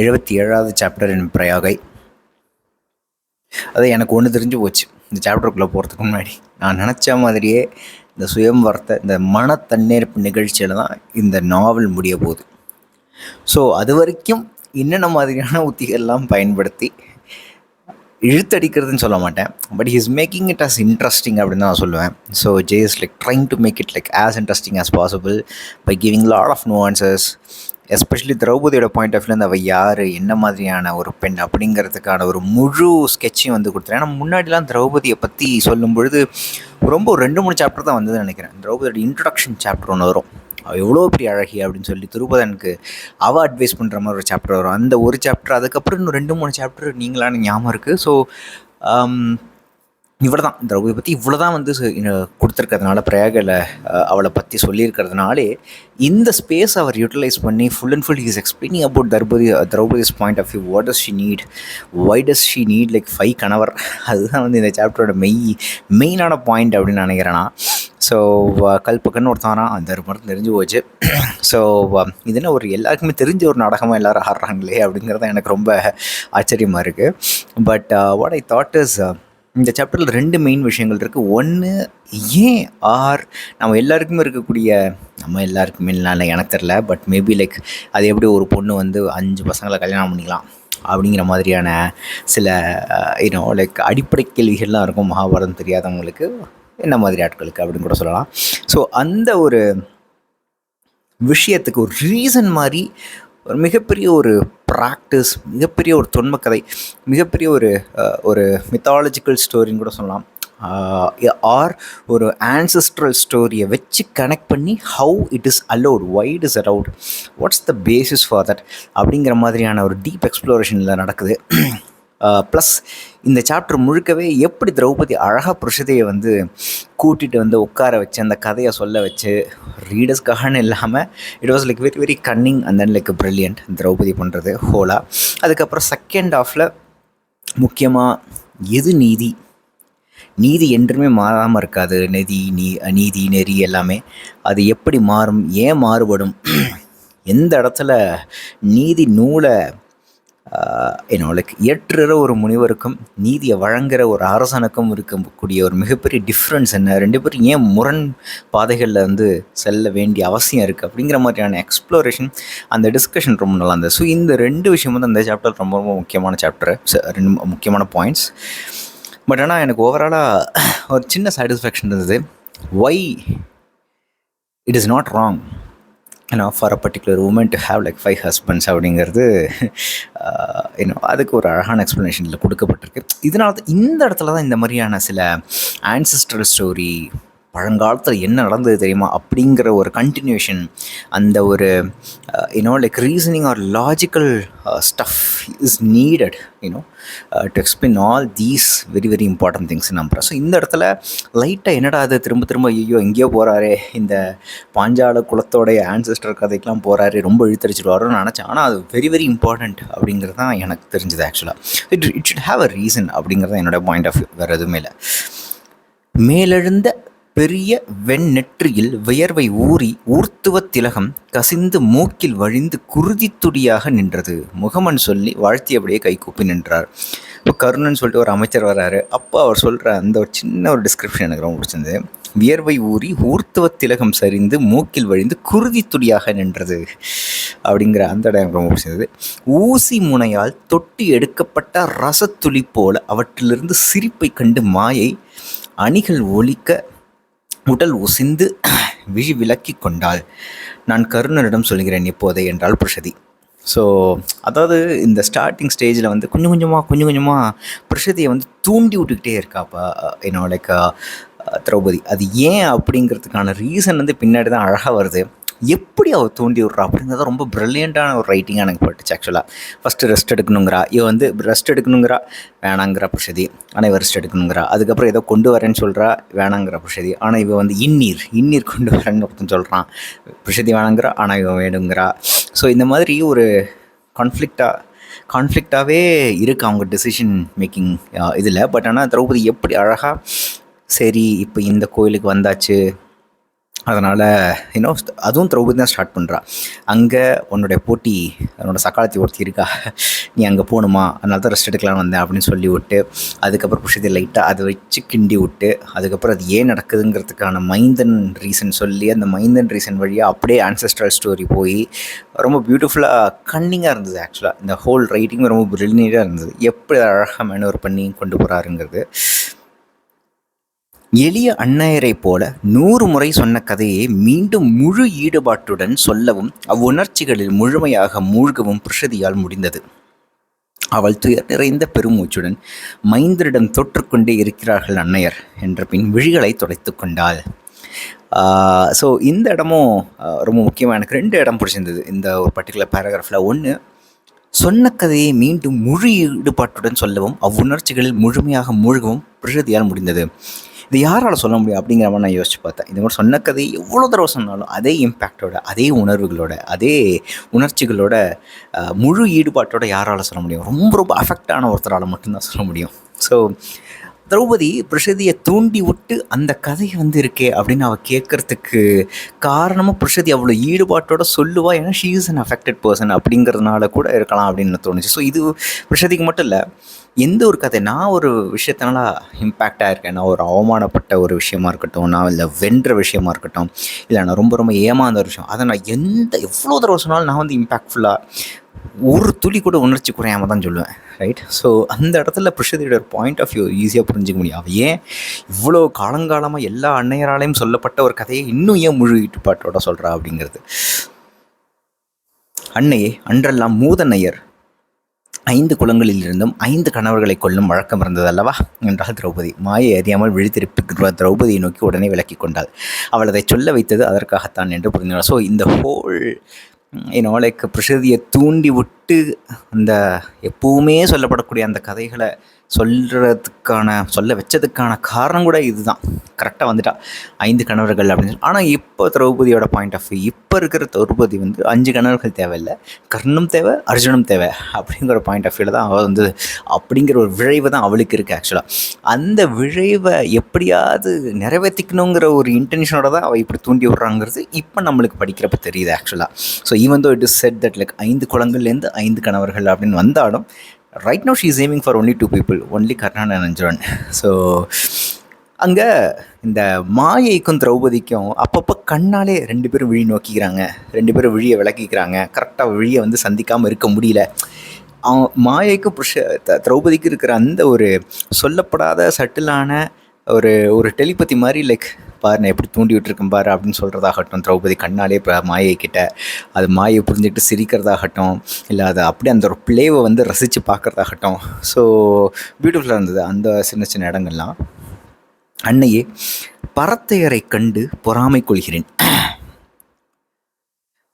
எழுபத்தி ஏழாவது சாப்டர் என் பிரயாகை. அது எனக்கு ஒன்று தெரிஞ்சு போச்சு. இந்த சாப்டருக்குள்ளே போகிறதுக்கு முன்னாடி. நான் நினச்ச மாதிரியே இந்த சுயம்வரத்தை இந்த மன தன்னேற்பு நிகழ்ச்சியில் தான் இந்த நாவல் முடிய போகுது. ஸோ அது வரைக்கும் என்னென்ன மாதிரியான உத்திகள்லாம் பயன்படுத்தி இழுத்தடிக்கிறதுன்னு சொல்ல மாட்டேன். But he's making it as interesting அப்படின்னு தான் நான் சொல்லுவேன். So J is like trying to make it like as interesting as possible by giving lot of no answers especially திரௌபதியோட point of வியூலேருந்து அவள் யார் என்ன மாதிரியான ஒரு பெண் அப்படிங்கிறதுக்கான ஒரு முழு ஸ்கெட்சையும் வந்து கொடுத்துறேன் ஏன்னா முன்னாடிலாம் திரௌபதியை பற்றி சொல்லும் பொழுது ரொம்ப ஒரு ரெண்டு மூணு சாப்டர் தான் வந்ததுன்னு நினைக்கிறேன். திரௌபதியோட இன்ட்ரடக்ஷன் சாப்டர் ஒன்று வரும். அவள் எவ்வளோ பெரிய அழகி அப்படின்னு சொல்லி திருபதனுக்கு அவள் அட்வைஸ் பண்ணுற மாதிரி ஒரு சாப்டர் வரும். அந்த ஒரு சாப்டர் அதுக்கப்புறம் இன்னும் ரெண்டு மூணு சாப்டர் நீங்களான ஞாபகம் இருக்குது ஸோ um, இவ்வளோ தான் திரௌபதி பற்றி இவ்வளோ தான் வந்து கொடுத்துருக்கிறதுனால பிரயாகில் அவளை பற்றி சொல்லியிருக்கிறதுனாலே இந்த ஸ்பேஸ் அவர் யூட்டிலைஸ் பண்ணி full and full is explaining about Draupadi திரௌபதிஸ் point of view what does she need why does she need like five கணவர்? அதுதான் வந்து இந்த சாப்டரோட மெய் மெயினான பாயிண்ட் அப்படின்னு நினைக்கிறேன்னா ஸோ கல்பக்கன்னு ஒருத்தானா அந்த மருந்து தெரிஞ்சு போச்சு. ஸோ இது என்ன ஒரு எல்லாருக்குமே தெரிஞ்ச ஒரு நாடகமாக எல்லாரும் ஆடுறாங்களே அப்படிங்கிறது எனக்கு ரொம்ப ஆச்சரியமாக இருக்குது but what uh, I thought is இந்த சாப்டரில் ரெண்டு மெயின் விஷயங்கள் இருக்குது ஒன்று ஏன் ஆர் நம்ம எல்லாருக்குமே இருக்கக்கூடிய நம்ம எல்லாருக்குமே இல்லை எனக்கு தெரில பட் மேபி லைக் அது எப்படி ஒரு பொண்ணு வந்து அஞ்சு பசங்களை கல்யாணம் பண்ணிக்கலாம் அப்படிங்கிற மாதிரியான சில யூனோ லைக் அடிப்படை கேள்விகள்லாம் இருக்கும். மகாபாரதம் தெரியாதவங்களுக்கு என்ன மாதிரி ஆட்களுக்கு அப்படின்னு கூட சொல்லலாம். ஸோ அந்த ஒரு விஷயத்துக்கு ஒரு ரீசன் மாதிரி ஒரு மிகப்பெரிய ஒரு ப்ராக்டிஸ் மிகப்பெரிய ஒரு தொன்மக்கதை மிகப்பெரிய ஒரு ஒரு மித்தாலஜிக்கல் ஸ்டோரின்னு கூட சொல்லலாம். ஆர் ஒரு ஆன்சஸ்ட்ரல் ஸ்டோரியை வச்சு கனெக்ட் பண்ணி how it is allowed why is allowed what's the basis for that அப்படிங்கிற மாதிரியான ஒரு டீப் எக்ஸ்ப்ளோரேஷனில் நடக்குது. ப்ளஸ் இந்த சாப்டர் முழுக்கவே எப்படி திரௌபதி அழகாக புருஷதையை வந்து கூட்டிகிட்டு வந்து உட்கார வச்சு அந்த கதையை சொல்ல வச்சு ரீடர்ஸ்க்காகனு இல்லாமல் it was like very very cunning and then like brilliant Draupadi பண்ணுறது ஹோலா. அதுக்கப்புறம் செகண்ட் ஆஃபில் முக்கியமாக எது நீதி? நீதி என்றுமே மாறாமல் இருக்காது. நெதி நீ நீதி நெறி எல்லாமே. அது எப்படி மாறும்? ஏன் மாறுபடும்? எந்த இடத்துல நீதி நூலை என்ன லைக் ஏற்றுற ஒரு முனிவருக்கும் நீதியை வழங்குற ஒரு அரசனுக்கும் இருக்கக்கூடிய ஒரு மிகப்பெரிய டிஃப்ரென்ஸ் என்ன? ரெண்டு பேரும் ஏன் முரண் பாதைகளில் வந்து செல்ல வேண்டிய அவசியம் இருக்குது அப்படிங்கிற மாதிரியான எக்ஸ்ப்ளோரேஷன் அந்த டிஸ்கஷன் ரொம்ப நல்லா இருந்தது. ஸோ இந்த ரெண்டு விஷயம் வந்து அந்த சாப்டர் ரொம்ப ரொம்ப முக்கியமான சாப்டர் ரெண்டு முக்கியமான பாயிண்ட்ஸ் பட் ஆனால் எனக்கு ஓவராலாக ஒரு சின்ன சாட்டிஸ்ஃபேக்ஷன் இருந்தது. Why it is not wrong ஏன்னா for a particular woman to have like five husbands அப்படிங்கிறது uh, இன்னும் அதுக்கு ஒரு அழகான எக்ஸ்ப்ளனேஷனில் கொடுக்கப்பட்டிருக்கு. இதனால தான் இந்த இடத்துல தான் இந்த மாதிரியான சில ஆன்சிஸ்டர் ஸ்டோரி பழங்காலத்தில் என்ன நடந்தது தெரியுமா? அப்படிங்கிற ஒரு கண்டினியூஷன் அந்த ஒரு you know like reasoning or logical stuff is needed you know to explain all these very very important things நம்புகிறேன் ஸோ இந்த இடத்துல லைட்டாக என்னடா அது? திரும்ப திரும்ப ஐயோ எங்கேயோ போகிறாரே இந்த பாஞ்சால குலத்தோடைய ஆன்செஸ்டர் கதைக்கெலாம் போகிறாரு ரொம்ப இழுத்தடிச்சிடுவாருன்னு நினச்சேன். ஆனால் அது வெரி வெரி இம்பார்ட்டண்ட் அப்படிங்கிறது தான் எனக்கு தெரிஞ்சது ஆக்சுவலாக it it should have a reason அப்படிங்கிறது தான் என்னோட பாயிண்ட் ஆஃப் வியூ வேறு எதுவுமே இல்லை. மேலெழுந்த பெரிய வெண்ணெற்றியில் வியர்வை ஊறி ஊர்த்துவ திலகம் கசிந்து மூக்கில் வழிந்து குருதித்துடியாக நின்றது. முகமன் சொல்லி வாழ்த்தியபடியே கைகூப்பி நின்றார். இப்போ கருணன் சொல்லிட்டு ஒரு அமைச்சர் வராரு. அப்போ அவர் சொல்கிற அந்த ஒரு சின்ன ஒரு டிஸ்கிரிப்ஷன் எனக்கு ரொம்ப பிடிச்சிருந்தது. வியர்வை ஊறி ஊர்த்துவ திலகம் சரிந்து மூக்கில் வழிந்து குருதித்துடியாக நின்றது அப்படிங்கிற அந்த இடம் எனக்கு ரொம்ப பிடிச்சது ஊசி முனையால் தொட்டி எடுக்கப்பட்ட ரசத்துளி போல அவற்றிலிருந்து சிரிப்பை கண்டு மாயை அணிகள் ஒழிக்க உடல் உசிந்து விழி விலக்கி கொண்டால் நான் கருணனிடம் சொல்கிறேன் இப்போதே என்றால் பிரசதி. ஸோ அதாவது இந்த ஸ்டார்டிங் ஸ்டேஜில் வந்து கொஞ்சம் கொஞ்சமாக கொஞ்சம் கொஞ்சமாக பிரசதியை வந்து தூண்டி விட்டுக்கிட்டே இருக்காப்பா என்னோட லைக் திரௌபதி. அது ஏன் அப்படிங்கிறதுக்கான ரீசன் வந்து பின்னாடி தான் அழகாக வருது. எப்படி அவள் தூண்டி விட்றா அப்படிங்கிறது ரொம்ப ப்ரில்லியண்ட்டான ஒரு ரைட்டிங்காக எனக்கு பட்டுச்சு ஆக்சுவலாக ஃபஸ்ட்டு ரெஸ்ட் எடுக்கணுங்கிறா. இவ வந்து ரெஸ்ட் எடுக்கணுங்கிறா? வேணாங்கிற புஷதி ஆனால் இவ ரெஸ்ட் எடுக்கணுங்கிறா. அதுக்கப்புறம் ஏதோ கொண்டு வரேன்னு சொல்கிறா வேணாங்கிற புஷதி ஆனால் இவ வந்து இன்னீர் இன்னீர் கொண்டு வரேன்னு ஒருத்தன் சொல்கிறான் புஷதி வேணாங்கிறா? ஆனால் இவன் வேணுங்கிறா. ஸோ இந்த மாதிரி ஒரு கான்ஃப்ளிக்டாக கான்ஃப்ளிக்டாகவே இருக்குது அவங்க டெசிஷன் மேக்கிங் இதில். பட் ஆனால் திரௌபதி எப்படி அழகாக சரி இப்போ இந்த கோயிலுக்கு வந்தாச்சு அதனால் இன்னும் அதுவும் திரௌபதி தான் ஸ்டார்ட் பண்ணுறா அங்கே உன்னுடைய போட்டி உன்னோட சக்காலத்தி ஒருத்தி இருக்கா? நீ அங்கே போகணுமா? அதனால தான் ரெஸ்ட் எடுக்கலாம்னு வந்தேன் அப்படின்னு சொல்லி விட்டு அதுக்கப்புறம் புஷதி லைட்டாக அதை வச்சு கிண்டி விட்டு அதுக்கப்புறம் அது ஏன் நடக்குதுங்கிறதுக்கான மைந்தன் ரீசன் சொல்லி அந்த மைந்தன் ரீசன் வழியாக அப்படியே ஆன்சஸ்ட்ரல் ஸ்டோரி போய் ரொம்ப பியூட்டிஃபுல்லாக கன்னிங்காக இருந்தது ஆக்சுவலாக இந்த ஹோல் ரைட்டிங் ரொம்ப பிரில்லியண்டாக இருந்தது. எப்படி அழகாக மேனுவர் பண்ணி கொண்டு போகிறாருங்கிறது எளிய அன்னையரைப் போல நூறு முறை சொன்ன கதையை மீண்டும் முழு ஈடுபாட்டுடன் சொல்லவும் அவ்வுணர்ச்சிகளில் முழுமையாக மூழ்கவும் பிரசதியால் முடிந்தது. அவள் துயர் நிறைந்த பெருமூச்சுடன் மைந்தரிடம் தொற்றுக்கொண்டே இருக்கிறார்கள் அன்னையர் என்ற பின் விழிகளை துடைத்து கொண்டாள். ஸோ இந்த இடமும் ரொம்ப முக்கியமாக எனக்கு ரெண்டு இடம் பிடிச்சிருந்தது. இந்த ஒரு பர்டிகுலர் பேராகிராஃபில் ஒன்று சொன்ன கதையை மீண்டும் முழு ஈடுபாட்டுடன் சொல்லவும் அவ்வுணர்ச்சிகளில் முழுமையாக மூழ்கவும் பிரசதியால் முடிந்தது. இது யாரால் சொல்ல முடியும் அப்படிங்கிற மாதிரி நான் யோசிச்சு பார்த்தேன். இந்த மாதிரி சொன்ன கதை எவ்வளோ தடவை சொன்னாலும் அதே இம்பேக்டோட அதே உணர்வுகளோட அதே உணர்ச்சிகளோட முழு ஈடுபாட்டோட யாரால் சொல்ல முடியும்? ரொம்ப ரொம்ப அஃபெக்டான ஒருத்தரால் மட்டும்தான் சொல்ல முடியும். ஸோ திரௌபதி பிரசதியை தூண்டி விட்டு அந்த கதை வந்து இருக்கே அப்படின்னு அவள் கேட்குறதுக்கு காரணமாக பிரசதி அவ்வளோ ஈடுபாட்டோட சொல்லுவா. ஏன்னா she is an affected person அப்படிங்கிறதுனால கூட இருக்கலாம் அப்படின்னு தோணுச்சு. ஸோ இது பிரசதிக்கு மட்டும் இல்லை. எந்த ஒரு கதை? நான் ஒரு விஷயத்தினால இம்பேக்ட் ஆகிருக்கேன் நான் ஒரு அவமானப்பட்ட ஒரு விஷயமா இருக்கட்டும் நான் இல்லை வென்ற விஷயமா இருக்கட்டும் இல்லை நான் ரொம்ப ரொம்ப ஏமாந்த ஒரு விஷயம் அதை நான் எந்த எவ்வளோ தடவை சொன்னாலும் நான் வந்து இம்பேக்ட்ஃபுல்லாக ஒரு துளி கூட உணர்ச்சி குறையாமல் தான் சொல்லுவேன் ரைட் ஸோ அந்த இடத்துல புருஷதியோட பாயிண்ட் ஆஃப் வியூ ஈஸியாக புரிஞ்சிக்க முடியும். அவள் ஏன் இவ்வளோ காலங்காலமாக எல்லா அன்னையராலையும் சொல்லப்பட்ட ஒரு கதையை இன்னும் ஏன் முழு ஈட்டுப்பாட்டோட சொல்கிறா அப்படிங்கிறது. அன்னையே அன்றெல்லாம் மூதன்னையர் ஐந்து குளங்களிலிருந்தும் ஐந்து கணவர்களை கொள்ளும் வழக்கம் இருந்தது அல்லவா என்றாள் திரௌபதி. மாயை அறியாமல் விழித்திருப்பிருக்கிற திரௌபதியை நோக்கி உடனே விலக்கி கொண்டாள். அவள் அதை சொல்ல வைத்தது அதற்காகத்தான் என்று புரிந்தாள் ஸோ இந்த ஹோல் என்னோ லைக் பிரசிதியை தூண்டி விட்டு அந்த எப்பவுமே சொல்லப்படக்கூடிய அந்த கதைகளை சொல்கிறதுக்கான சொல்ல வச்சதுக்கான காரணம் கூட இதுதான். கரெக்டாக வந்துட்டா. ஐந்து கணவர்கள் அப்படின்னு சொல்லி. ஆனால் இப்போ திரௌபதியோட பாயிண்ட் ஆஃப் வியூ இப்போ இருக்கிற திரௌபதி வந்து அஞ்சு கணவர்கள் தேவையில்லை. கர்ணம் தேவை அர்ஜுனும் தேவை அப்படிங்கிற பாயிண்ட் ஆஃப் வியூவில் தான் அவள் வந்து அப்படிங்கிற ஒரு விழைவு தான் அவளுக்கு இருக்குது ஆக்சுவலாக அந்த விழைவை எப்படியாவது நிறைவேற்றிக்கணுங்கிற ஒரு இன்டென்ஷனோட தான் அவள் இப்படி தூண்டி விட்றாங்கிறது இப்போ நம்மளுக்கு படிக்கிறப்ப தெரியுது ஆக்சுவலாக so even though it is said that like ஐந்து குளங்கள்லேருந்து ஐந்து கணவர்கள் அப்படின்னு வந்தாலும் right no she is for only two people only Karnan and so அங்கே இந்த மாயைக்கும் திரௌபதிக்கும் அப்பப்போ கண்ணாலே ரெண்டு பேரும் விழி நோக்கிக்கிறாங்க. ரெண்டு பேரும் விழியை விளக்கிக்கிறாங்க. கரெக்டாக விழியை வந்து சந்திக்காமல் இருக்க முடியல. மாயைக்கும் மாயைக்கு புருஷ திரௌபதிக்கு இருக்கிற அந்த ஒரு சொல்லப்படாத சட்டிலான ஒரு ஒரு டெலிபதி மாதிரி லைக் பாரு நான் எப்படி தூண்டி விட்டுருக்கேன் பாரு அப்படின்னு சொல்கிறதாகட்டும் திரௌபதி கண்ணாலே இப்போ மாயை கிட்ட அது மாயை புரிஞ்சுக்கிட்டு சிரிக்கிறதாகட்டும் இல்லை அதை அப்படியே அந்த ஒரு பிளேவை வந்து ரசித்து பார்க்குறதாகட்டும். ஸோ பியூட்டிஃபுல்லாக இருந்தது அந்த சின்ன சின்ன இடங்கள்லாம். அன்னையே பரத்தையரை கண்டு பொறாமை கொள்கிறேன்.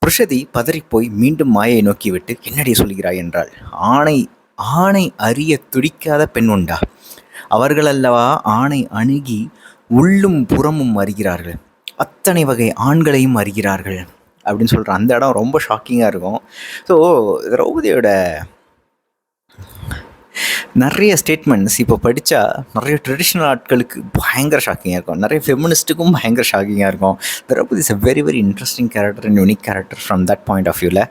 புருஷதி பதறிப்போய் மீண்டும் மாயை நோக்கிவிட்டு என்னடி சொல்கிறாய்? என்றாள். ஆணை ஆணை அறிய துடிக்காத பெண் உண்டா? அவர்களல்லவா ஆணை அணுகி உள்ளும் புறமும் அறிகிறார்கள். அத்தனை வகை ஆண்களையும் அறிகிறார்கள் அப்படின்னு சொல்கிற அந்த இடம் ரொம்ப ஷாக்கிங்காக இருக்கும். ஸோ திரௌபதியோட நிறைய ஸ்டேட்மெண்ட்ஸ் இப்போ படித்தா நிறைய ட்ரெடிஷ்னல் ஆட்களுக்கு பயங்கர ஷாக்கிங்காக இருக்கும். நிறைய ஃபெமினிஸ்ட்டுக்கும் பயங்கர ஷாக்கிங்காக இருக்கும். Draupadi is a very very interesting character and unique character from that point of வியூவில்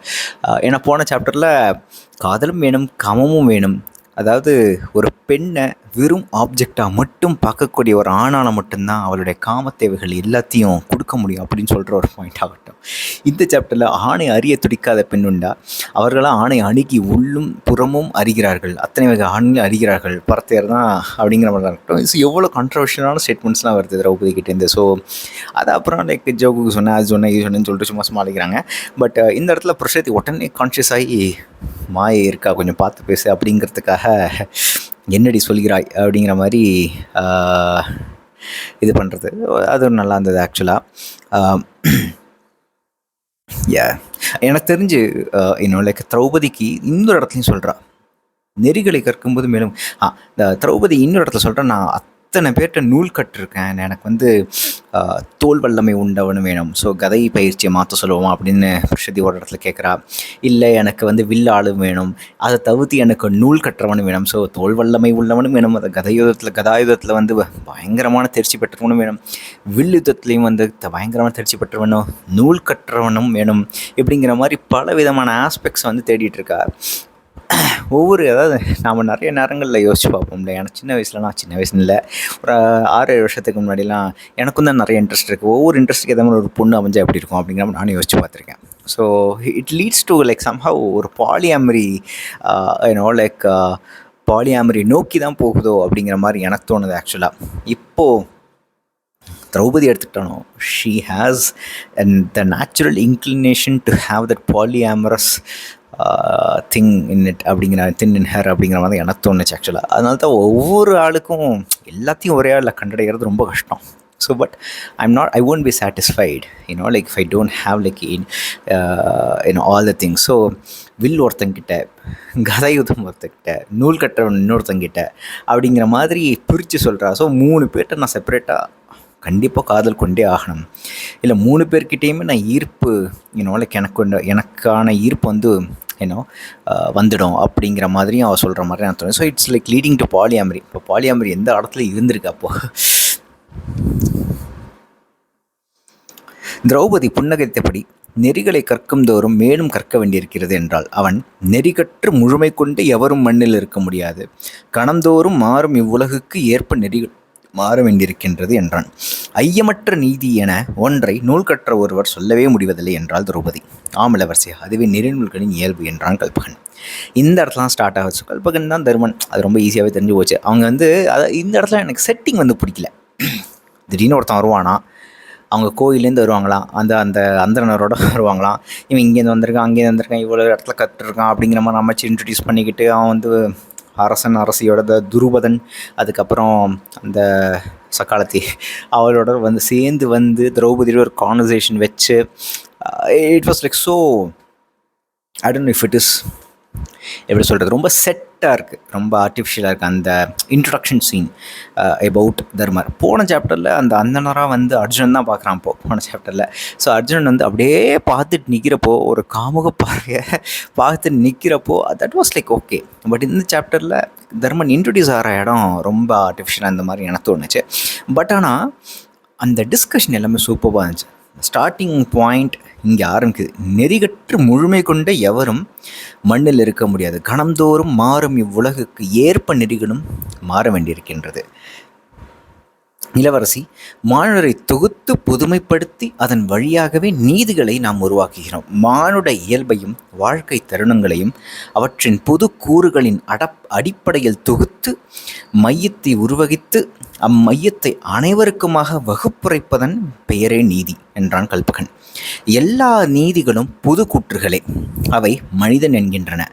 ஏன்னா போன சாப்டரில் காதலும் வேணும் கமமும் வேணும். அதாவது ஒரு பெண்ணை வெறும் ஆப்ஜெக்டாக மட்டும் பார்க்கக்கூடிய ஒரு ஆணால் மட்டும்தான் அவளுடைய காம தேவைகள் எல்லாத்தையும் கொடுக்க முடியும் அப்படின்னு சொல்கிற ஒரு பாயிண்ட் ஆகட்டும். இந்த சாப்டரில் ஆணை அறிய துடிக்காத பெண்ணுண்டா? அவர்களாம் ஆணை அணுகி உள்ளும் புறமும் அறிகிறார்கள். அத்தனை வகை ஆண்களும் அறிகிறார்கள். பரத்தையர் தான் அப்படிங்கிற மாதிரி தான் இருக்கட்டும். ஸோ எவ்வளோ கான்ட்ரவர்ஷியலான ஸ்டேட்மெண்ட்ஸ்லாம் வருது திரௌபதி கிட்டேருந்து ஸோ அது அப்புறம் லைக் ஜோக்கு சொன்னேன் அது சொன்னேன் இது சொன்னேன்னு சொல்லிட்டு சும்மா சும்மா அழைக்கிறாங்க பட் uh, இந்த இடத்துல பிரசத்தி உடனே கான்ஷியஸ் ஆகி மாயை இருக்கா? கொஞ்சம் பார்த்து பேசு அப்படிங்கிறதுக்காக என்னடி சொல்கிறாய்? அப்படிங்கிற மாதிரி uh, இது பண்ணுறது அது நல்லா இருந்தது ஆக்சுவலாக யா எனக்கு தெரிஞ்சு இன்னும் லைக் திரௌபதிக்கு இன்னொரு இடத்துலையும் சொல்கிறா நெறிகளை கற்கும்போது மேலும் ஆ திரௌபதி இன்னொரு இடத்துல சொல்கிறேன் நான் இத்தனை பேர்கிட்ட நூல் கட்டிருக்கேன் எனக்கு வந்து தோல் வல்லமை உண்டவனும் வேணும். ஸோ கதை பயிற்சியை மாற்ற சொல்லுவோம் அப்படின்னு ஸ்ருதி ஒரு இடத்துல கேட்குறா. இல்லை எனக்கு வந்து வில்லாளும் வேணும். அதை தவிர்த்து எனக்கு நூல் கட்டுறவனும் வேணும். ஸோ தோல் வல்லமை உள்ளவனும் வேணும். அதை கதையுதத்தில் கதாயுதத்தில் வந்து பயங்கரமான தேர்ச்சி பெற்றவனும் வேணும். வில்லுதத்துலேயும் வந்து பயங்கரமான தேர்ச்சி பெற்றவனும் நூல் கட்டுறவனும் வேணும். இப்படிங்கிற மாதிரி பல விதமான ஆஸ்பெக்ட்ஸ் வந்து தேடிட்டு இருக்கா. ஒவ்வொரு அதாவது நாம் நிறைய நேரங்களில் யோசிச்சு பார்ப்போம்ல. எனக்கு சின்ன வயசில் நான் சின்ன வயசுல இல்லை. ஒரு ஆறு ஏழு வருஷத்துக்கு முன்னாடிலாம் எனக்கும் தான் நிறைய இன்ட்ரெஸ்ட் இருக்குது ஒவ்வொரு இன்ட்ரெஸ்ட்டுக்கு ஏதாவது மாதிரி ஒரு பொண்ணு அமைஞ்சா எப்படி இருக்கும் அப்படிங்கிற நானும் யோசிச்சு பார்த்துருக்கேன். So it leads to like somehow ஒரு பாலியாமரி யூனோ லைக் பாலியாமரி நோக்கி தான் போகுதோ அப்படிங்கிற மாதிரி எனக்கு தோணுது ஆக்சுவலாக இப்போது Draupadi எடுத்துக்கிட்டானோ she has and the natural inclination to have that polyamorous thing in it அப்படிங்கிற தின் இன் ஹேர் அப்படிங்கிற மாதிரி எனக்கு தோணுச்சு ஆக்சுவலாக அதனால தான் ஒவ்வொரு ஆளுக்கும் எல்லாத்தையும் ஒரே ஆளில் கண்டடைகிறது ரொம்ப கஷ்டம். So but I'm not I won't be satisfied you know like I don't have like in in all the things so will ஒருத்தங்கிட்ட கதையுதம் ஒருத்தங்கிட்ட நூல் கட்டுறவன் இன்னொருத்தங்கிட்ட அப்படிங்கிற மாதிரி பிரித்து சொல்கிறா ஸோ மூணு பேர்கிட்ட நான் செப்பரேட்டாக கண்டிப்பாக காதல் கொண்டே ஆகணும். இல்லை மூணு பேர்கிட்டேயுமே நான் ஈர்ப்பு யூனோ லைக் எனக்கு எனக்கான ஈர்ப்பு வந்து ஏன்னோ uh, வந்துடும் அப்படிங்கிற மாதிரியும் அவள் சொல்கிற மாதிரி நான் தோணும் so it's like leading to polyamory இப்போ பாலியாமரி எந்த இடத்துல இருந்திருக்கு அப்போது திரௌபதி புன்னகைத்தபடி நெறிகளை கற்கும் தோறும் மேலும் கற்க வேண்டியிருக்கிறது என்றால் அவன் நெறிகற்று முழுமை கொண்டு எவரும் மண்ணில் இருக்க முடியாது. கணந்தோறும் மாறும் இவ்வுலகுக்கு ஏற்ப நெறிகள் மாற வேண்டியிருக்கின்றது என்றான். ஐயமற்ற நீதி என ஒன்றை நூல் கற்ற ஒருவர் சொல்லவே முடிவதில்லை என்றால் திரௌபதி. ஆமலவர்சி அதுவே நெறிநூல்களின் இயல்பு என்றான் கல்பகன். இந்த இடத்துலாம் ஸ்டார்ட் ஆகுச்சு கல்பகன் தான் தருமன். அது ரொம்ப ஈஸியாகவே தெரிஞ்சு போச்சு. அவங்க வந்து அதை இந்த இடத்துல எனக்கு செட்டிங் வந்து பிடிக்கல. திடீர்னு ஒருத்தன் வருவானா? அவங்க கோயிலேருந்து வருவாங்களாம் அந்த அந்த அந்தனரோட வருவாங்களாம் இவன் இங்கேருந்து வந்திருக்கான் அங்கேருந்து வந்திருக்கான் இவ்வளோ இடத்துல கற்றுருக்கான் அப்படிங்கிற மாதிரி அமைச்சு இன்ட்ரடியூஸ் பண்ணிக்கிட்டு அவன் வந்து அரசன் அரசியோட துருபதன் அதுக்கப்புறம் அந்த சக்காலத்தி அவளோட வந்து சேர்ந்து வந்து திரௌபதியோட ஒரு கான்வர்சேஷன் வச்சு it was like so I don't if it is எப்படி சொல்கிறது ரொம்ப செட்டாக இருக்குது ரொம்ப ஆர்டிஃபிஷியலாக இருக்குது அந்த இன்ட்ரடக்ஷன் சீன் எபவுட் தர்மர் போன சாப்டரில் அந்த அந்தனராக வந்து அர்ஜுனன் தான் பார்க்குறான் இப்போ போன சாப்டரில் ஸோ அர்ஜுனன் வந்து அப்படியே பார்த்துட்டு நிற்கிறப்போ ஒரு காமுக பார்வையை பார்த்துட்டு நிற்கிறப்போ that was like okay but இந்த சாப்டரில் தர்மன் இன்ட்ரடியூஸ் ஆகிற இடம் ரொம்ப ஆர்டிஃபிஷியலாக இந்த மாதிரி எனக்கு தோணுச்சு. பட் ஆனால் அந்த டிஸ்கஷன் எல்லாமே சூப்பராக இருந்துச்சு. ஸ்டார்டிங் பாயிண்ட் இங்கே ஆரம்பிக்குது. நெறிகற்று முழுமை கொண்ட எவரும் மண்ணில் இருக்க முடியாது. கணந்தோறும் மாறும் இவ்வுலகுக்கு ஏற்ப நெறிகளும் மாற வேண்டியிருக்கின்றது. இளவரசி மானுடரை தொகுத்து புதுமைப்படுத்தி அதன் வழியாகவே நீதிகளை நாம் உருவாக்குகிறோம். மானுட இயல்பையும் வாழ்க்கை தருணங்களையும் அவற்றின் புது கூறுகளின் அடப் அடிப்படையில் தொகுத்து மையத்தை உருவகித்து அம்மையத்தை அனைவருக்குமாக வகுப்புரைப்பதன் பெயரே நீதி என்றான் கல்பகன். எல்லா நீதிகளும் புது கூற்றுகளே. அவை மனிதன் என்கின்றன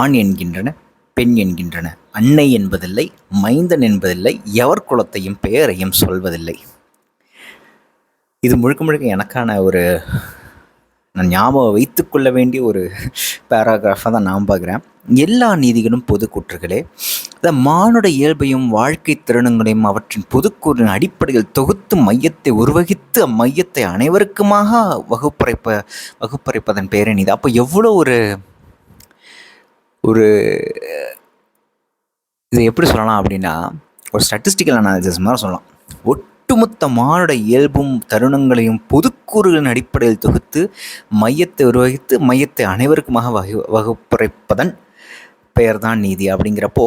ஆண் என்கின்றன பெண் என்கின்றன. அன்னை என்பதில்லை மைந்தன் என்பதில்லை எவர் குலத்தையும் பெயரையும் சொல்வதில்லை. இது முழுக்க முழுக்க எனக்கான ஒரு நான் ஞாபகம் வைத்துக்கொள்ள வேண்டிய ஒரு பேராகிராஃபாக தான் நான் பார்க்குறேன். எல்லா நீதிகளும் பொதுக்கூற்றுகளே இந்த மானுட இயல்பையும் வாழ்க்கை திறனங்களையும் அவற்றின் பொதுக்கூறின் அடிப்படையில் தொகுத்து மையத்தை உருவகித்து அம்மையத்தை அனைவருக்குமாக வகுப்பறைப்ப வகுப்பறைப்பதன் பேரணி அப்போ எவ்வளோ ஒரு ஒரு இதை எப்படி சொல்லலாம் அப்படின்னா ஒரு ஸ்டாட்டிஸ்டிக்கல் அனாலிசிஸ் மாதிரி சொல்லலாம். ஒட்டுமொத்த மானுட இயல்பும் தருணங்களையும் பொதுக்கூறுகளின் அடிப்படையில் தொகுத்து மையத்தை உருவகித்து மையத்தை அனைவருக்குமாக வகு வகுப்புரைப்பதன் பெயர்தான் நீதி அப்படிங்கிறப்போ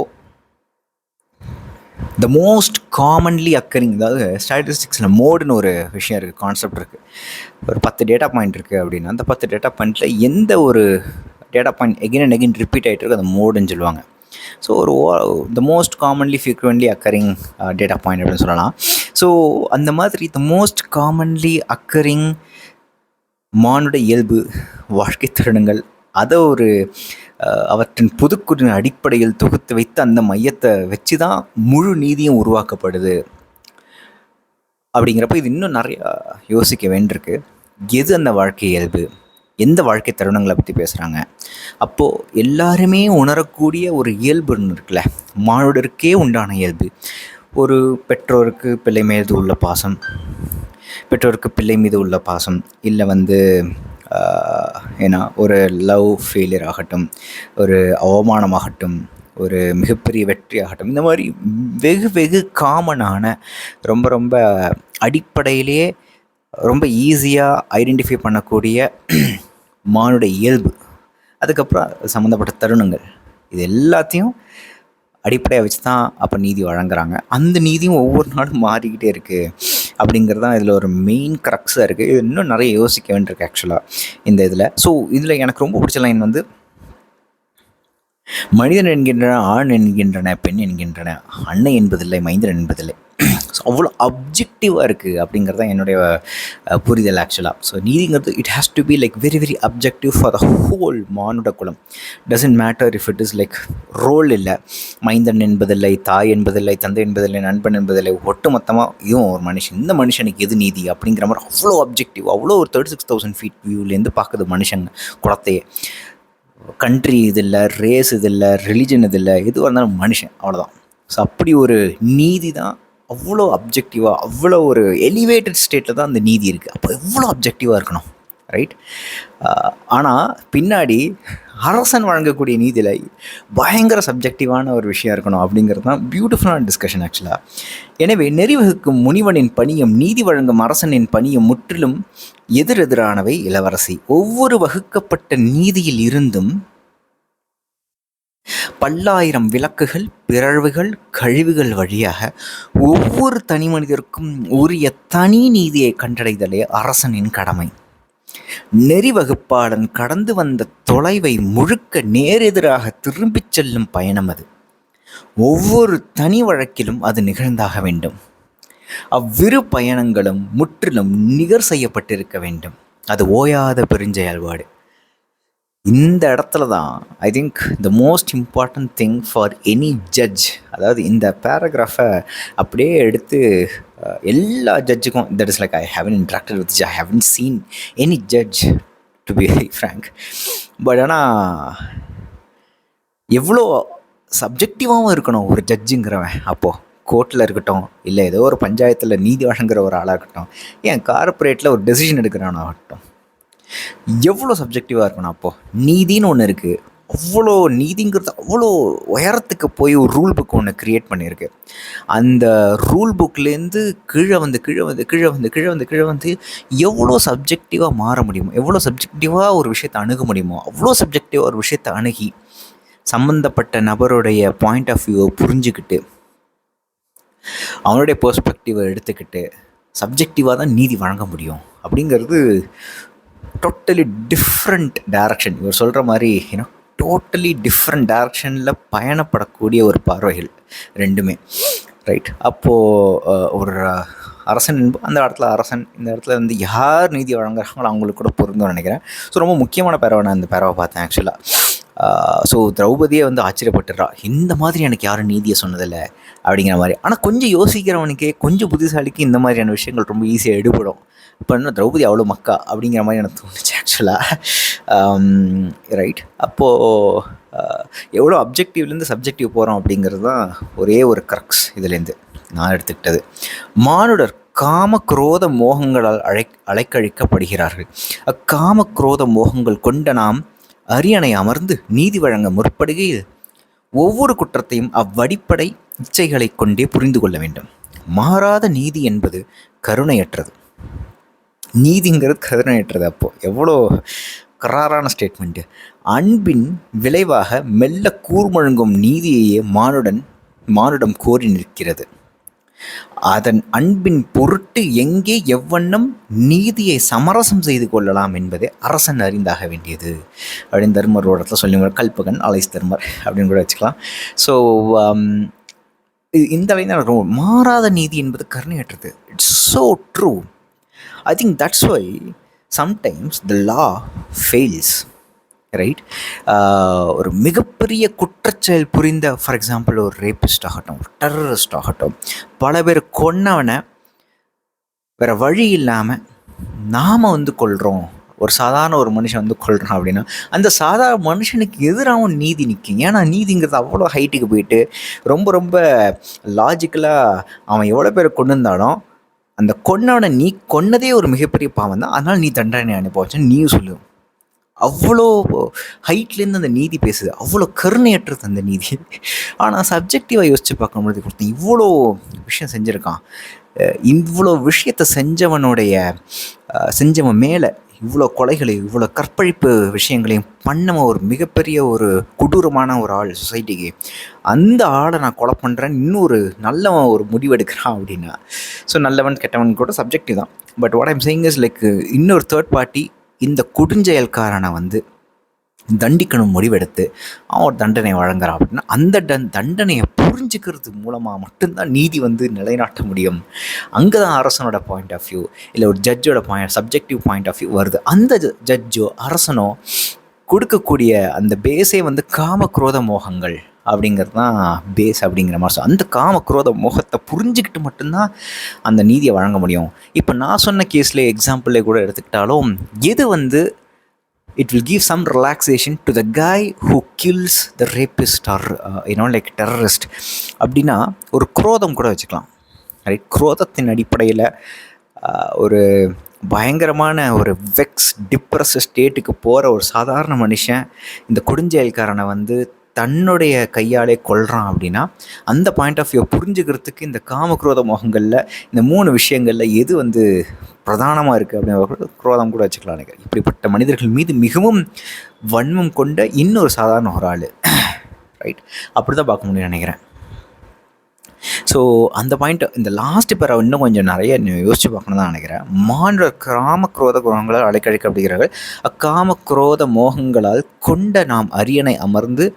த மோஸ்ட் காமன்லி அக்கரிங் அதாவது ஸ்டாட்டிஸ்டிக்ஸில் மோடுன்னு ஒரு விஷயம் இருக்குது கான்செப்ட் இருக்குது ஒரு பத்து டேட்டா பாயிண்ட் இருக்குது அப்படின்னா அந்த பத்து டேட்டா பாயிண்ட்டில் எந்த ஒரு data point again and again repeat ஆகிட்டு இருக்கு. அந்த மோடுன்னு சொல்லுவாங்க. ஸோ ஒரு the most commonly frequently occurring data point அப்படின்னு சொல்லலாம். ஸோ அந்த மாதிரி த மோஸ்ட் காமன்லி அக்கரிங் மானுட இயல்பு வாழ்க்கை தருணங்கள் அதை ஒரு அவற்றின் புதுக்குறின் அடிப்படையில் தொகுத்து வைத்து அந்த மையத்தை வச்சு தான் முழு நீதியும் உருவாக்கப்படுது. அப்படிங்கிறப்ப இது இன்னும் நிறையா யோசிக்க வேண்டியிருக்கு. எது அந்த வாழ்க்கை இயல்பு? எந்த வாழ்க்கை தருணங்களை பற்றி பேசுகிறாங்க அப்போது எல்லாருமே உணரக்கூடிய ஒரு இயல்புன்னு இருக்குல்ல. மானுடருக்கே உண்டான இயல்பு. ஒரு பெற்றோருக்கு பிள்ளை மீது உள்ள பாசம் பெற்றோருக்கு பிள்ளை மீது உள்ள பாசம் இல்லை வந்து ஏன்னா ஒரு லவ் ஃபெயிலியர் ஆகட்டும் ஒரு அவமானமாகட்டும் ஒரு மிகப்பெரிய வெற்றி ஆகட்டும் இந்த மாதிரி வெகு வெகு காமனான ரொம்ப ரொம்ப அடிப்படையிலேயே ரொம்ப ஈஸியாக ஐடென்டிஃபை பண்ணக்கூடிய மானுட இயல்பு. அதுக்கப்புறம் சம்மந்தப்பட்ட தருணங்கள். இது எல்லாத்தையும் அடிப்படையாக வச்சு தான் அப்போ நீதி வழங்குறாங்க. அந்த நீதியும் ஒவ்வொரு நாளும் மாறிக்கிட்டே இருக்குது அப்படிங்கிறது தான் இதில் ஒரு மெயின் க்ரக்ஸாக இருக்குது இது இன்னும் நிறைய யோசிக்க வேண்டியிருக்கு ஆக்சுவலாக இந்த இதில். ஸோ இதில் எனக்கு ரொம்ப பிடிச்ச லைன் வந்து மனிதன் என்கின்றன ஆண் என்கின்றன பெண் என்கின்றன அன்னை என்பதில்லை மைந்தன் என்பதில்லை. ஸோ அவ்வளோ அப்ஜெக்டிவாக இருக்குது அப்படிங்கிறது தான் என்னுடைய புரிதல் ஆக்சுவலாக so நீதிங்கிறது it has to be like very very objective for the whole மானுட குலம். Doesn't matter if it is like role இல்லை. மைந்தன் என்பதில்லை தாய் என்பதில்லை தந்தை என்பதில்லை நண்பன் என்பதில்லை ஒட்டு மொத்தமாக இதுவும் ஒரு மனுஷன். இந்த மனுஷனுக்கு எது நீதி அப்படிங்கிற மாதிரி அவ்வளோ அப்ஜெக்டிவ் அவ்வளோ ஒரு தேர்ட்டி சிக்ஸ் தௌசண்ட் ஃபீட் வியூலேருந்து பார்க்குது மனுஷன் குளத்தையே கண்ட்ரி இது இல்லை ரேஸ் இது இல்லை ரிலிஜன் இது இல்லை எதுவாக இருந்தாலும் மனுஷன் அவ்வளோதான் ஸோ அப்படி ஒரு நீதி தான் அவ்வளோ அப்ஜெக்டிவாக அவ்வளோ ஒரு எலிவேட்டட் ஸ்டேட்டில் தான் அந்த நீதி இருக்குது அப்போ எவ்வளோ அப்ஜெக்டிவாக இருக்கணும் ரைட் ஆனால் பின்னாடி அரசன் வழங்கக்கூடிய நீதியில் பயங்கர சப்ஜெக்டிவான ஒரு விஷயம் இருக்கணும் அப்படிங்கிறது தான் பியூட்டிஃபுல்லான டிஸ்கஷன் ஆக்சுவலாக எனவே நெறிவகுக்கும் முனிவனின் பணியும் நீதி வழங்கும் அரசனின் பணியும் முற்றிலும் எதிரெதிரானவை இளவரசி. ஒவ்வொரு வகுக்கப்பட்ட நீதியில் இருந்தும் பல்லாயிரம் விளக்குகள் பிறழ்வுகள் கழிவுகள் வழியாக ஒவ்வொரு தனி மனிதருக்கும் உரிய தனி நீதியை கண்டடைதலே அரசனின் கடமை. நெறிவகுப்பாளன் கடந்து வந்த தொலைவை முழுக்க நேரெதிராக திரும்பிச் செல்லும் பயணம் அது. ஒவ்வொரு தனி வழக்கிலும் அது நிகழ்ந்தாக வேண்டும். அவ்விரு பயணங்களும் முற்றிலும் நிகர் செய்யப்பட்டிருக்க வேண்டும். அது ஓயாத பெருஞ்செயல்பாடு. இந்த இடத்துல தான் I think the most important thing for any judge அதாவது இந்த பேராகிராஃபை அப்படியே எடுத்து எல்லா ஜட்ஜுக்கும் that is like I haven't interacted with I haven't seen any judge to be very frank but ஆனால் எவ்வளோ சப்ஜெக்டிவாகவும் இருக்கணும் ஒரு ஜட்ஜுங்கிறவன் அப்போது கோர்ட்டில் இருக்கட்டும் இல்லை ஏதோ ஒரு பஞ்சாயத்தில் நீதி வழங்குற ஒரு ஆளாக இருக்கட்டும் ஏன் கார்ப்பரேட்டில் ஒரு டெசிஷன் எடுக்கிறவனாகட்டும் எவ்வளோ சப்ஜெக்டிவாக இருக்கணும் அப்போது நீதின்னு ஒன்று இருக்குது அவ்வளோ நீதிங்கிறது அவ்வளோ உயரத்துக்கு போய் ஒரு ரூல் புக் ஒன்று க்ரியேட் பண்ணியிருக்கு. அந்த ரூல் புக்லேருந்து கீழே வந்து கீழே வந்து கீழே வந்து கீழே வந்து கீழே வந்து எவ்வளோ சப்ஜெக்டிவாக மாற முடியுமோ எவ்வளோ சப்ஜெக்டிவாக ஒரு விஷயத்தை அணுக முடியுமோ அவ்வளோ சப்ஜெக்டிவாக ஒரு விஷயத்தை அணுகி சம்மந்தப்பட்ட நபருடைய பாயிண்ட் ஆஃப் வியூவை புரிஞ்சுக்கிட்டு அவனுடைய பெர்ஸ்பெக்டிவை எடுத்துக்கிட்டு சப்ஜெக்டிவாக தான் நீதி வழங்க முடியும் அப்படிங்கிறது டோட்டலி டிஃப்ரெண்ட் டைரக்ஷன் இவர் சொல்கிற மாதிரி ஏன்னா டோட்டலி டிஃப்ரெண்ட் டேரக்ஷனில் பயணப்படக்கூடிய ஒரு பார்வைகள் ரெண்டுமே. ரைட் அப்போது ஒரு அரசன் அந்த இடத்துல அரசன் இந்த இடத்துல வந்து யார் நீதி வழங்குறாங்களோ அவங்களுக்கு கூட பொருந்தும் நினைக்கிறேன். ஸோ ரொம்ப முக்கியமான பேரவை நான் இந்த பேரவை பார்த்தேன் ஆக்சுவலாக ஸோ திரௌபதியே வந்து ஆச்சரியப்பட்டுறா இந்த மாதிரி எனக்கு யாரும் நீதியை சொன்னதில்லை அப்படிங்கிற மாதிரி. ஆனால் கொஞ்சம் யோசிக்கிறவனுக்கே கொஞ்சம் புத்திசாலிக்கு இந்த மாதிரியான விஷயங்கள் ரொம்ப ஈஸியாக எடுபடும். இப்போ என்ன திரௌபதி அவ்வளோ மக்கா அப்படிங்கிற மாதிரி எனக்கு தோணுச்சு ஆக்சுவலாக ரைட் அப்போது எவ்வளோ அப்ஜெக்டிவ்லேருந்து சப்ஜெக்டிவ் போகிறோம் அப்படிங்கிறது தான் ஒரே ஒரு க்ரக்ஸ் இதுலேருந்து நான் எடுத்துக்கிட்டது. மானுடர் காம குரோத மோகங்களால் அழை அழைக்கழிக்கப்படுகிறார்கள். அக்காம குரோத மோகங்கள் கொண்ட நாம் அரியணை அமர்ந்து நீதி வழங்க முற்படுகையில் ஒவ்வொரு குற்றத்தையும் அவ்வடிப்படை இச்சைகளை கொண்டே புரிந்து கொள்ள வேண்டும். மாறாத நீதி என்பது கருணையற்றது. நீதிங்கிறது கருணையற்றது அப்போது எவ்வளோ கராரான ஸ்டேட்மெண்ட்டு அன்பின் விளைவாக மெல்ல கூர்மழுங்கும் நீதியையே மானுடன் மானுடம் கோரி நிற்கிறது. அதன் அன்பின் பொருட்டு எங்கே எவ்வண்ணம் நீதியை சமரசம் செய்து கொள்ளலாம் என்பதை அரசன் அறிந்தாக வேண்டியது. அப்படின்னு தர்மர் இடத்துல சொல்லி கல்பகன் அலைஸ் தர்மர் அப்படின்னு கூட வச்சுக்கலாம். ஸோ um, இந்த லைன் ரொம்ப மாறாத நீதி என்பது கருணையற்றது. It's so true I think that's why sometimes the law fails right ஒரு மிகப்பெரிய குற்றச்செயல் புரிந்த ஃபார் எக்ஸாம்பிள் ஒரு ரேப்பிஸ்ட் ஆகட்டும் ஒரு டெரரிஸ்ட் ஆகட்டும் பல பேர் கொன்னவனை வேறு வழி இல்லாமல் நாம் வந்து கொள்கிறோம் ஒரு சாதாரண ஒரு மனுஷன் வந்து கொள்கிறான் அப்படின்னா அந்த சாதாரண மனுஷனுக்கு எதிராகவும் நீதி நிற்கும் ஏன்னா நீதிங்கிறது அவ்வளோ ஹைட்டுக்கு போயிட்டு ரொம்ப ரொம்ப லாஜிக்கலாக அவன் எவ்வளோ பேரை கொண்டு இருந்தாலும் அந்த கொன்னவனை நீ கொன்னதே ஒரு மிகப்பெரிய பாவம் தான் அதனால் நீ தண்டனை அனுப்பவச்சுன்னு நீயும் சொல்லு அவ்வளோ ஹைட்லேருந்து அந்த நீதி பேசுது. அவ்வளோ கருணையற்றது அந்த நீதி. ஆனால் சப்ஜெக்டிவாக யோசித்து பார்க்கும்பொழுது கொடுத்தேன் இவ்வளோ விஷயம் செஞ்சுருக்கான். இவ்வளோ விஷயத்தை செஞ்சவனுடைய செஞ்சவன் மேலே இவ்வளோ கொலைகளையும் இவ்வளோ கற்பழிப்பு விஷயங்களையும் பண்ணவன் ஒரு மிகப்பெரிய ஒரு கொடூரமான ஒரு ஆள் சொசைட்டிக்கு அந்த ஆளை நான் கொலை பண்ணுறேன் இன்னொரு நல்லவன் ஒரு முடிவெடுக்கிறான் அப்படின்னா. ஸோ நல்லவன் கெட்டவன் கூட சப்ஜெக்டிவ் தான். But what I'm saying is like இன்னொரு தேர்ட் பார்ட்டி இந்த கொடுஞ்செயல்காரனை வந்து தண்டிக்கணும் முடிவெடுத்து அவன் ஒரு தண்டனை வழங்குறான் அப்படின்னா அந்த டன் தண்டனையை புரிஞ்சுக்கிறது மூலமாக மட்டும்தான் நீதி வந்து நிலைநாட்ட முடியும். அங்கே தான் அரசனோட பாயிண்ட் ஆஃப் வியூ இல்லை ஒரு ஜட்ஜோட point subjective point of view வருது. அந்த ஜட்ஜோ அரசனோ கொடுக்கக்கூடிய அந்த பேஸே வந்து காம குரோத மோகங்கள். அப்படிங்கிறது தான் பேஸ் அப்படிங்கிற மாதிரி ஸோ அந்த காம குரோத முகத்தை புரிஞ்சுக்கிட்டு மட்டும்தான் அந்த நீதியை வழங்க முடியும். இப்போ நான் சொன்ன கேஸ்லேயே எக்ஸாம்பிளே கூட எடுத்துக்கிட்டாலும் எது வந்து it will give some relaxation to the guy who kills the rapist or you know like terrorist அப்படின்னா ஒரு குரோதம் கூட வச்சுக்கலாம். ரைட் குரோதத்தின் அடிப்படையில் uh, ஒரு பயங்கரமான ஒரு வெக்ஸ் டிப்ரெஸ் ஸ்டேட்டுக்கு போகிற ஒரு சாதாரண மனுஷன் இந்த கொடுஞ்செயல்காரனை வந்து தன்னுடைய கையாலே கொள்கிறான் அப்படின்னா அந்த பாயிண்ட் ஆஃப் வியூ புரிஞ்சுக்கிறதுக்கு இந்த காமக்ரோத முகங்களில் இந்த மூணு விஷயங்களில் எது வந்து பிரதானமாக இருக்குது அப்படின்னு குரோதம் கூட வச்சுக்கலாம் நினைக்கிறேன். இப்படிப்பட்ட மனிதர்கள் மீது மிகவும் வன்மம் கொண்ட இன்னொரு சாதாரண ஒரு ஆள். ரைட் அப்படி தான் பார்க்க முடியும் நினைக்கிறேன். ஸோ அந்த பாயிண்ட் இந்த லாஸ்ட் பேரை இன்னும் கொஞ்சம் நிறைய யோசிச்சு பார்க்கணும் தான் நினைக்கிறேன். மாநில கிராம குரோத குரோகங்களால் அழைக்கழிக்கப்படுகிறார்கள் அக்காம குரோத மோகங்களால் கொண்ட நாம் அரியணை அமர்ந்து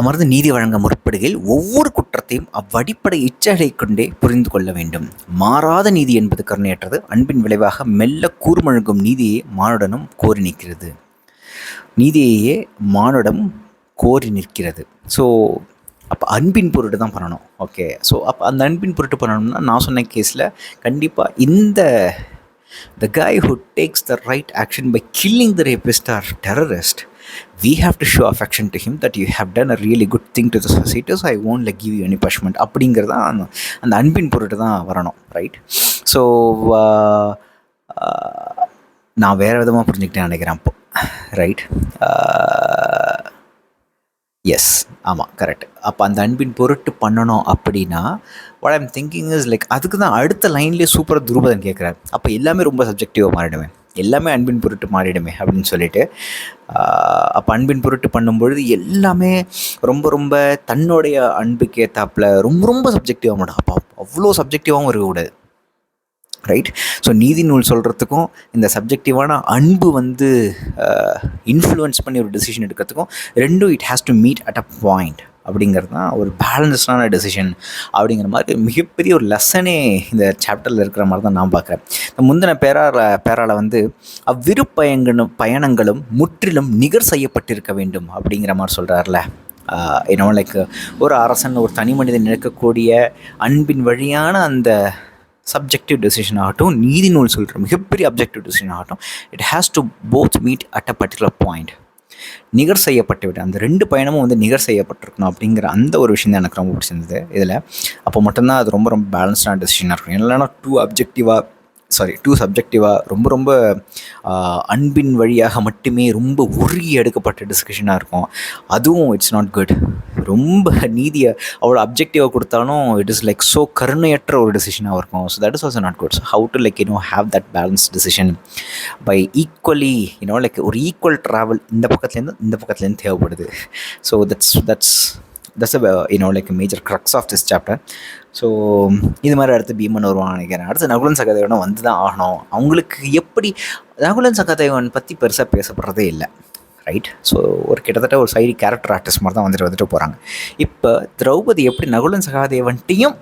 அமர்ந்து நீதி வழங்க முற்படுகையில் ஒவ்வொரு குற்றத்தையும் அவ்வடிப்படை இச்சலை கொண்டே புரிந்து கொள்ள வேண்டும். மாறாத நீதி என்பது கருணையற்றது. அன்பின் விளைவாக மெல்ல கூர்மழுங்கும் நீதியை மானுடனும் கோரி நிற்கிறது. நீதியையே மானுடம் கோரி நிற்கிறது. ஸோ அப்போ அன்பின் பொருட்டு தான் பண்ணணும். ஓகே ஸோ அப்போ அந்த அன்பின் பொருட்டு பண்ணணும்னா நான் சொன்ன கேஸில் கண்டிப்பாக இந்த the guy who takes the right action by killing the rapist or terrorist we have to show affection to him that you have done a really good thing to the society so i won't like give you any punishment. அப்படிங்கிறது தான் அந்த அன்பின் பொருட்டு தான் வரணும் right so uh, uh, நான் வேறு விதமாக புரிஞ்சுக்கிட்டேன் நினைக்கிறேன் அப்போ ரைட் எஸ் ஆமாம் கரெக்ட் அப்போ அந்த அன்பின் பொருட்டு பண்ணணும் அப்படின்னா what I'm thinking is like அதுக்கு தான் அடுத்த லைன்லேயே சூப்பராக துருபதன் கேட்குறாரு அப்போ எல்லாமே ரொம்ப சப்ஜெக்டிவாக மாறிடுவேன் எல்லாமே அன்பின் பொருட்டு மாறிடுமே அப்படின்னு சொல்லிட்டு அப்போ அன்பின் பொருட்டு பண்ணும்பொழுது எல்லாமே ரொம்ப ரொம்ப தன்னுடைய அன்புக்கு ஏற்றாப்புல ரொம்ப ரொம்ப சப்ஜெக்டிவாக மாட்டோம். அப்போ அவ்வளோ சப்ஜெக்டிவாகவும் இருக்கக்கூடாது. ரைட் ஸோ நீதி நூல் சொல்கிறதுக்கும் இந்த சப்ஜெக்டிவான அன்பு வந்து இன்ஃப்ளூயன்ஸ் பண்ணி ஒரு டெசிஷன் எடுக்கிறதுக்கும் ரெண்டும் it has to meet at a point அப்படிங்கிறது தான் ஒரு பேலன்ஸ்டான டெசிஷன் அப்படிங்கிற மாதிரி மிகப்பெரிய ஒரு லெசனே இந்த சாப்டரில் இருக்கிற மாதிரி தான் நான் பார்க்குறேன். இந்த முந்தின பேரால பேரால் வந்து அவ்விரு பயங்களும் பயணங்களும் முற்றிலும் நிகர் செய்யப்பட்டிருக்க வேண்டும் அப்படிங்கிற மாதிரி சொல்கிறார்ல என்னோ லைக் ஒரு அரசன் ஒரு தனி மனிதன் நிற்கக்கூடிய அன்பின் வழியான அந்த சப்ஜெக்டிவ் டெசிஷன் ஆகட்டும் நீதி நூல் சொல்கிற மிகப்பெரிய அப்ஜெக்டிவ் டெசிஷன் ஆகட்டும் it has to both meet at a particular point நிகர் செய்யப்பட்டுவிட்டு அந்த ரெண்டு பயணமும் வந்து நிகர் செய்யப்பட்டிருக்கணும் அப்படிங்கிற அந்த ஒரு விஷயம் தான் எனக்கு ரொம்ப பிடிச்சிருந்தது இதில். அப்போ மட்டும்தான் அது ரொம்ப ரொம்ப பேலன்ஸ்டான டெசிஷனாக இருக்கும். இல்லைன்னா டூ அப்ஜெக்டிவாக சாரி டூ சப்ஜெக்டிவாக ரொம்ப ரொம்ப அன்பின் வழியாக மட்டுமே ரொம்ப உருகி எடுக்கப்பட்ட டிஸ்கஷனாக இருக்கும். அதுவும் இட்ஸ் நாட் குட் ரொம்ப நீதியை அவ்வளோ அப்ஜெக்டிவாக கொடுத்தாலும் இட் இஸ் லைக் ஸோ கருணையற்ற ஒரு டெசிஷனாக இருக்கும். So that is also not good so how to like you know have that balance decision by equally you know like ஒரு ஈக்குவல் ட்ராவல் இந்த பக்கத்துலேருந்து இந்த பக்கத்துலேருந்து தேவைப்படுது. So that's that's that's a you know like major crux of this chapter so இது மாதிரி அடுத்து பீமன் வருவான் நினைக்கிறேன். அடுத்து நகுலன் சகாதேவனும் வந்து தான் ஆகணும். அவங்களுக்கு எப்படி நகுலன் சகாதேவன் பற்றி பெருசாக பேசப்படுறதே இல்லை. ரைட் ஸோ ஒரு கிட்டத்தட்ட ஒரு சைடு கேரக்டர் ஆர்டிஸ்ட் மாதிரி தான் வந்துட்டு வந்துட்டு போகிறாங்க இப்போ திரௌபதி எப்படி நகுலன் சகாதேவன்ட்டையும்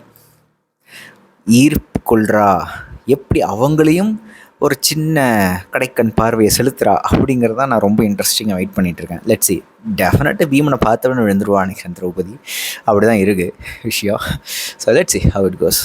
ஈர்ப்பு கொள்றா? எப்படி அவங்களையும் ஒரு சின்ன கடைக்கண் பார்வையை செலுத்துறா அப்படிங்கிறத நான் ரொம்ப இன்ட்ரெஸ்டிங்காக வெயிட் பண்ணிகிட்டு இருக்கேன் லெட் சி டெஃபினட்டாக பீமனை பார்த்தவனு விழுந்துருவா நினைக்கிறேன் திரௌபதி அப்படி தான் இருக்குது விஷயம். So let see how it goes